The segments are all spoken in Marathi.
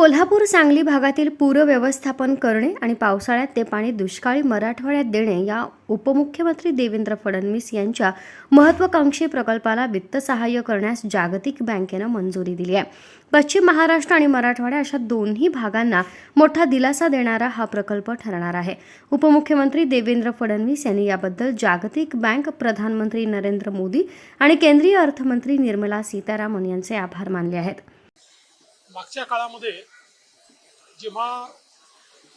कोल्हापूर सांगली भागातील पूर व्यवस्थापन करणे आणि पावसाळ्यात ते पाणी दुष्काळी मराठवाड्यात देणे या उपमुख्यमंत्री देवेंद्र फडणवीस यांच्या महत्वाकांक्षी प्रकल्पाला वित्त सहाय्य करण्यास जागतिक बँकेनं मंजुरी दिली आहे. पश्चिम महाराष्ट्र आणि मराठवाडा अशा दोन्ही भागांना मोठा दिलासा देणारा हा प्रकल्प ठरणार आहे. उपमुख्यमंत्री देवेंद्र फडणवीस यांनी याबद्दल जागतिक बँक प्रधानमंत्री नरेंद्र मोदी आणि केंद्रीय अर्थमंत्री निर्मला सीतारामन यांचे आभार मानले आहेत. मागच्या काळामध्ये जेव्हा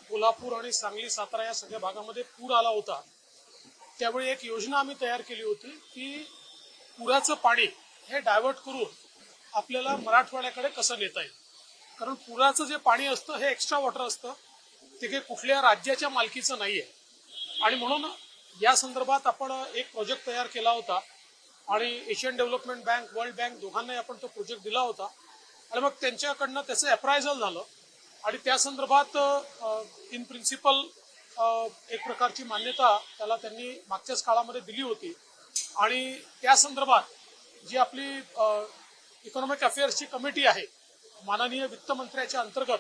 कोल्हापूर आणि सांगली सातारा या सगळ्या भागामध्ये पूर आला होता त्यावेळी एक योजना आम्ही तयार केली होती की पुराचं पाणी हे डायव्हर्ट करून आपल्याला मराठवाड्याकडे कसं नेता येईल? कारण पुराचं जे पाणी असतं हे एक्स्ट्रा वॉटर असतं. ते काही कुठल्या राज्याच्या मालकीचं नाही आहे आणि म्हणून या संदर्भात आपण एक प्रोजेक्ट तयार केला होता. आणि Asian development bank world bank दोघांनाही आपण तो प्रोजेक्ट दिला होता. आणि मग त्यांच्याकडनं त्याचं अप्रायझल झालं. आणि त्या संदर्भात इन प्रिन्सिपल एक प्रकारची मान्यता त्याला त्यांनी मागच्याच काळामध्ये दिली होती. आणि त्या संदर्भात जी आपली इकॉनॉमिक अफेअर्सची कमिटी आहे माननीय वित्तमंत्र्याच्या अंतर्गत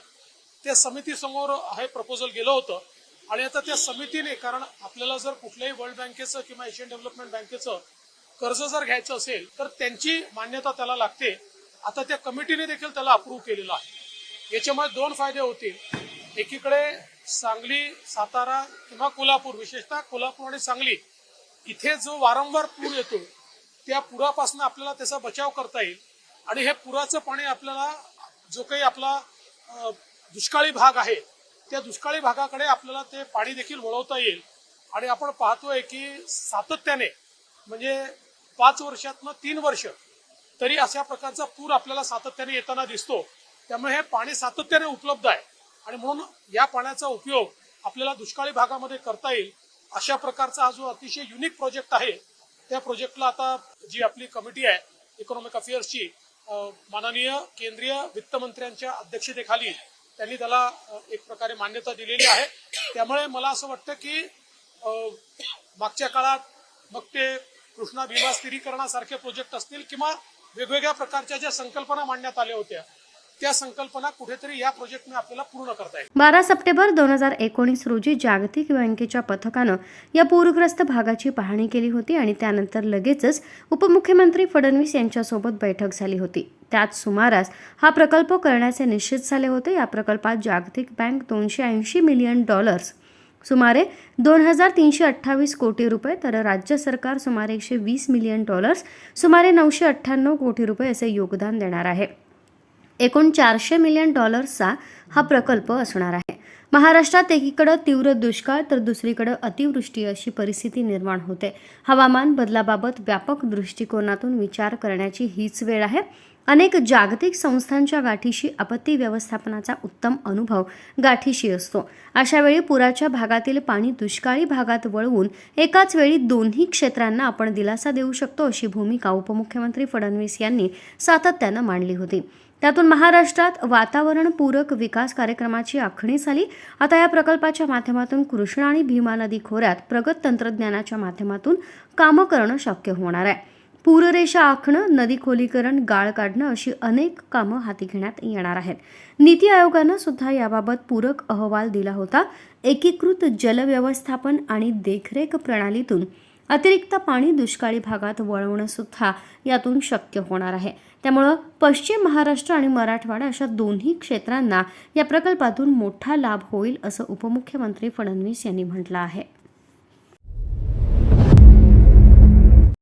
त्या समितीसमोर हे प्रपोजल गेलं होतं. आणि आता त्या समितीने कारण आपल्याला जर कुठल्याही वर्ल्ड बँकेचं किंवा एशियन डेव्हलपमेंट बँकेचं कर्ज जर घ्यायचं असेल तर त्यांची मान्यता त्याला लागते. आता त्या कमिटीने देखील त्याला अप्रूव्ह केलेलं आहे. याच्यामुळे दोन फायदे होतील. एकीकडे सांगली सातारा किंवा कोल्हापूर विशेषतः कोल्हापूर आणि सांगली इथे जो वारंवार पूर येतो त्या पुरापासून आपल्याला त्याचा बचाव करता येईल. आणि हे पुराचं पाणी आपल्याला जो काही आपला दुष्काळी भाग आहे त्या दुष्काळी भागाकडे आपल्याला ते पाणी देखील वळवता येईल. आणि आपण पाहतोय की सातत्याने म्हणजे पाच वर्षातनं तीन वर्ष तरी अशा प्रकारचा पूर आपल्याला सातत्याने येताना दिसतो. त्यामुळे हे पाणी सातत्याने उपलब्ध आहे. आणि म्हणून या पाण्याचा उपयोग आपल्याला दुष्काळी भागामध्ये करता येईल अशा प्रकारचा हा जो अतिशय युनिक प्रोजेक्ट आहे त्या प्रोजेक्टला आता जी आपली कमिटी आहे इकॉनॉमिक अफेअर्सची माननीय केंद्रीय वित्तमंत्र्यांच्या अध्यक्षतेखाली त्यांनी त्याला एक प्रकारे मान्यता दिलेली आहे. त्यामुळे मला असं वाटतं की मागच्या काळात मग ते कृष्णा भीमा स्थिरीकरणासारखे प्रोजेक्ट असतील किंवा वेगवेगळ्या प्रकारच्या ज्या संकल्पना मांडण्यात आल्या होत्या त्या संकल्पना कुठेतरी या प्रोजेक्टने आपल्याला पूर्ण करता येईल. बारा सप्टेंबर दोन हजार एकोणीस रोजी जागतिक बँकेच्या पथकानं या पूरग्रस्त भागाची पाहणी केली होती आणि त्यानंतर लगेचच उपमुख्यमंत्री फडणवीस यांच्यासोबत बैठक झाली होती. त्यात सुमारास हा प्रकल्प करण्याचे निश्चित झाले होते. या प्रकल्पात जागतिक बँक दोनशे ऐंशी मिलियन डॉलर्स सुमारे दोन हजार तीनशे अठ्ठावीस कोटी रुपये तर राज्य सरकार सुमारे एकशे वीस मिलियन डॉलर्स सुमारे नऊशे अठ्ठ्याण्णव कोटी रुपये असे योगदान देणार आहे. एकूण चारशे मिलियन डॉलर्सचा हा प्रकल्प असणार आहे. महाराष्ट्रात एकीकडं तीव्र दुष्काळ तर दुसरीकडं अतिवृष्टी अशी परिस्थिती निर्माण होते. हवामान बदलाबाबत व्यापक दृष्टिकोनातून विचार करण्याची हीच वेळ आहे. अनेक जागतिक संस्थांच्या गाठीशी आपत्ती व्यवस्थापनाचा उत्तम अनुभव गाठीशी असतो. अशावेळी पुराच्या भागातील पाणी दुष्काळी भागात वळवून एकाच वेळी दोन्ही क्षेत्रांना आपण दिलासा देऊ शकतो अशी भूमिका उपमुख्यमंत्री फडणवीस यांनी सातत्यानं मांडली होती. त्यातून महाराष्ट्रात वातावरणपूरक विकास कार्यक्रमाची आखणी झाली आता या प्रकल्पाच्या माध्यमातून कृष्णा आणि भीमा नदी खोऱ्यात प्रगत तंत्रज्ञानाच्या माध्यमातून कामं करणं शक्य होणार आहे. पूररेषा आखणं नदी खोलीकरण गाळ काढणं अशी अनेक कामं हाती घेण्यात येणार आहेत. नीती आयोगानं सुद्धा याबाबत पूरक अहवाल दिला होता. एकीकृत जलव्यवस्थापन आणि देखरेख प्रणालीतून अतिरिक्त पाणी दुष्काळी भागात वळवणं सुद्धा यातून शक्य होणार आहे. त्यामुळं पश्चिम महाराष्ट्र आणि मराठवाडा अशा दोन्ही क्षेत्रांना या प्रकल्पातून मोठा लाभ होईल असं उपमुख्यमंत्री फडणवीस यांनी म्हटलं आहे.